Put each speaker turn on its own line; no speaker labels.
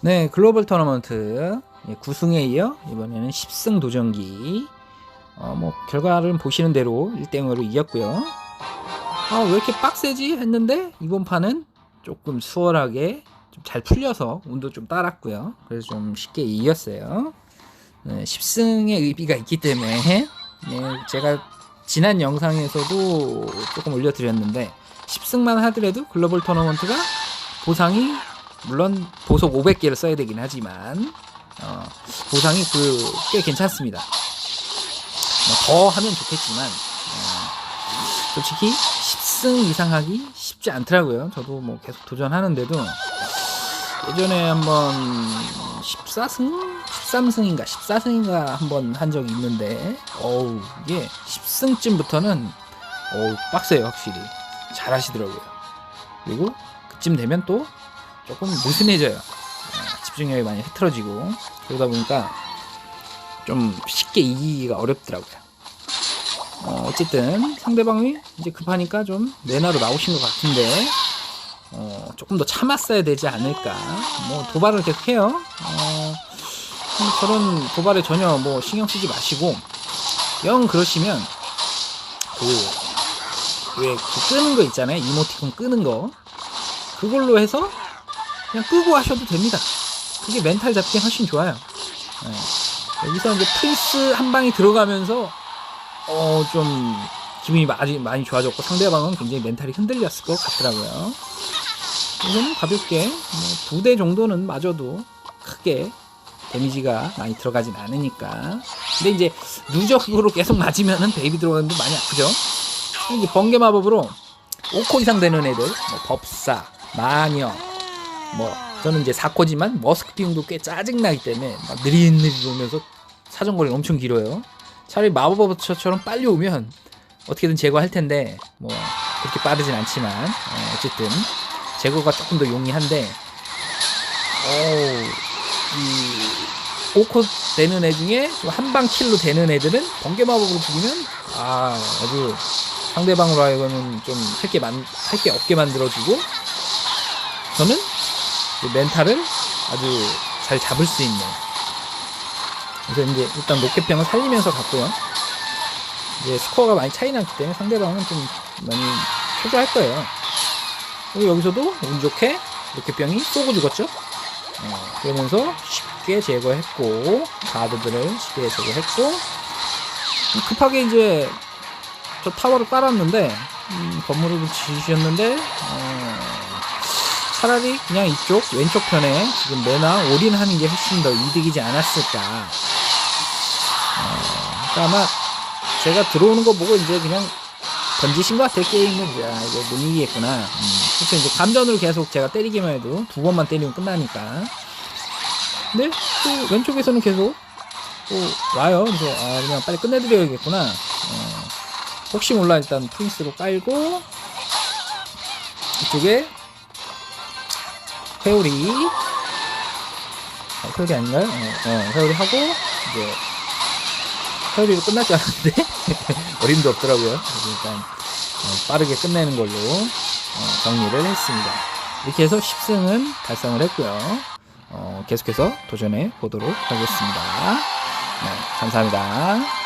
네, 글로벌 토너먼트 9승에 이어 이번에는 10승 도전기. 어, 뭐 결과를 보시는 대로 1대0으로 이겼고요. 아, 왜 이렇게 빡세지 했는데 이번 판은 조금 수월하게 좀 잘 풀려서 운도 좀 따랐고요. 그래서 좀 쉽게 이겼어요. 네, 10승의 의미가 있기 때문에 네, 제가 지난 영상에서도 조금 올려드렸는데 10승만 하더라도 글로벌 토너먼트가 보상이 물론 보석 500개를 써야 되긴 하지만 어, 보상이 그 꽤 괜찮습니다. 뭐더 하면 좋겠지만 어, 솔직히 10승 이상 하기 쉽지 않더라고요. 저도 뭐 계속 도전하는데도 예전에 한번 14승? 13승인가 14승인가 한번 한 적이 있는데 어우 이게 10승쯤부터는 어우 빡세요 확실히 잘 하시더라고요. 그리고 그쯤 되면 또 조금 느슨해져요. 어, 집중력이 많이 흐트러지고 그러다 보니까 좀 쉽게 이기기가 어렵더라고요. 어, 어쨌든 상대방이 이제 급하니까 좀 내나로 나오신 것 같은데 어, 조금 더 참았어야 되지 않을까. 뭐 도발을 계속 해요. 어, 음, 저런 도발에 전혀 뭐 신경 쓰지 마시고 영 그러시면 그왜 그 끄는 거 있잖아요. 이모티콘 끄는 거 그걸로 해서 그냥 끄고 하셔도 됩니다. 그게 멘탈 잡기 훨씬 좋아요. 네. 여기서 이제 프린스 한 방이 들어가면서 어 좀 기분이 많이 많이 좋아졌고 상대방은 굉장히 멘탈이 흔들렸을 것 같더라고요. 이거는 가볍게 뭐두대 정도는 맞아도 크게 데미지가 많이 들어가진 않으니까. 근데 이제 누적으로 계속 맞으면은 베이비 들어가는데 많이 아프죠. 이제 번개 마법으로 5코 이상 되는 애들, 뭐 법사, 마녀, 뭐 저는 이제 4코지만 머스크 비용도 꽤 짜증나기 때문에 막 느릿느릿 오면서 사정거리 엄청 길어요. 차라리 마법처럼 빨리 오면 어떻게든 제거할 텐데 뭐 그렇게 빠르진 않지만 어, 어쨌든 제거가 조금 더 용이한데 어이 5코 되는 애 중에 한 방 킬로 되는 애들은 번개 마법으로 죽이면 아 아주 상대방으로 하여금은 좀할게많할게 없게 만들어주고 저는 그 멘탈을 아주 잘 잡을 수 있는. 그래서 이제 일단 로켓병을 살리면서 갔고요. 이제 스코어가 많이 차이 나기 때문에 상대방은 좀 많이 초조할 거예요. 그리고 여기서도 운 좋게 로켓병이 쏘고 죽었죠? 어, 그러면서 쉽게 제거했고 가드들을 쉽게 제거했고 급하게 이제 저 타워를 깔았는데 음, 건물을 지으셨는데 어, 차라리 그냥 이쪽 왼쪽 편에 지금 메나 올인하는 게 훨씬 더 이득이지 않았을까. 어, 그러니까 아마 제가 들어오는 거 보고 이제 그냥 던지신 것 같아요 게임을 야 이거 못 이기겠구나. 음, 그래서 이제 감전으로 계속 제가 때리기만 해도 두 번만 때리면 끝나니까. 근데 또 왼쪽에서는 계속 또 와요. 그래서 아 그냥 빨리 끝내드려야겠구나. 어, 혹시 몰라 일단 프린스로 깔고 이쪽에 회오리 어, 회오리 아닌가요? 어, 어, 회오리 하고 이제 회오리로 끝날 줄 알았는데 어림도 없더라고요. 일단 어, 빠르게 끝내는 걸로 어, 정리를 했습니다. 이렇게 해서 10승은 달성을 했고요. 어, 계속해서 도전해 보도록 하겠습니다. 네, 감사합니다.